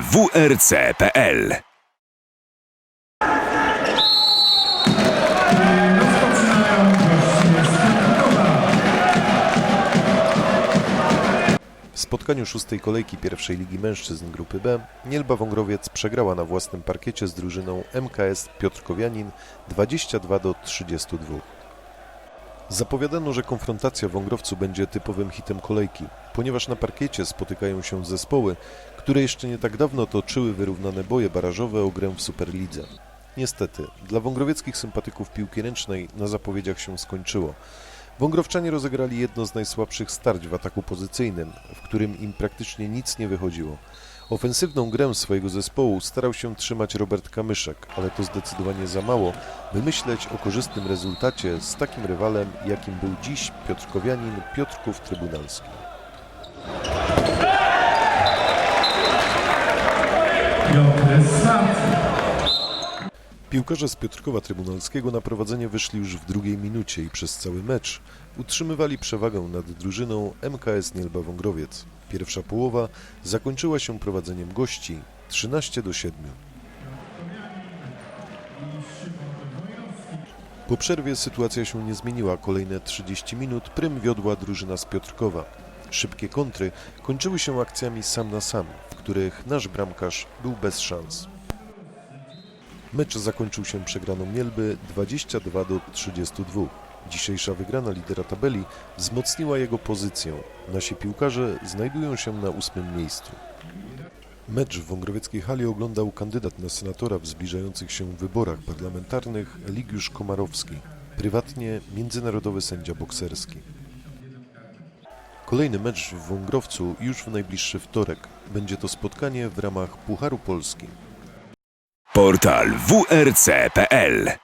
wrc.pl W spotkaniu szóstej kolejki pierwszej Ligi Mężczyzn Grupy B Nielba Wągrowiec przegrała na własnym parkiecie z drużyną MKS Piotrkowianin 22 do 32. Zapowiadano, że konfrontacja w Wągrowcu będzie typowym hitem kolejki, ponieważ na parkiecie spotykają się zespoły, które jeszcze nie tak dawno toczyły wyrównane boje barażowe o grę w Superlidze. Niestety, dla wągrowieckich sympatyków piłki ręcznej na zapowiedziach się skończyło. Wągrowczanie rozegrali jedno z najsłabszych starć w ataku pozycyjnym, w którym im praktycznie nic nie wychodziło. Ofensywną grę swojego zespołu starał się trzymać Robert Kamyszek, ale to zdecydowanie za mało, by myśleć o korzystnym rezultacie z takim rywalem, jakim był dziś Piotrkowianin Piotrków Trybunalski. Piotr Start. Piłkarze z Piotrkowa Trybunalskiego na prowadzenie wyszli już w drugiej minucie i przez cały mecz utrzymywali przewagę nad drużyną MKS Nielba Wągrowiec. Pierwsza połowa zakończyła się prowadzeniem gości 13 do 7. Po przerwie sytuacja się nie zmieniła. Kolejne 30 minut prym wiodła drużyna z Piotrkowa. Szybkie kontry kończyły się akcjami sam na sam, w których nasz bramkarz był bez szans. Mecz zakończył się przegraną Mielby 22 do 32. Dzisiejsza wygrana lidera tabeli wzmocniła jego pozycję. Nasi piłkarze znajdują się na ósmym miejscu. Mecz w Wągrowieckiej hali oglądał kandydat na senatora w zbliżających się wyborach parlamentarnych Eligiusz Komarowski, prywatnie międzynarodowy sędzia bokserski. Kolejny mecz w Wągrowcu już w najbliższy wtorek. Będzie to spotkanie w ramach Pucharu Polski. Portal wrc.pl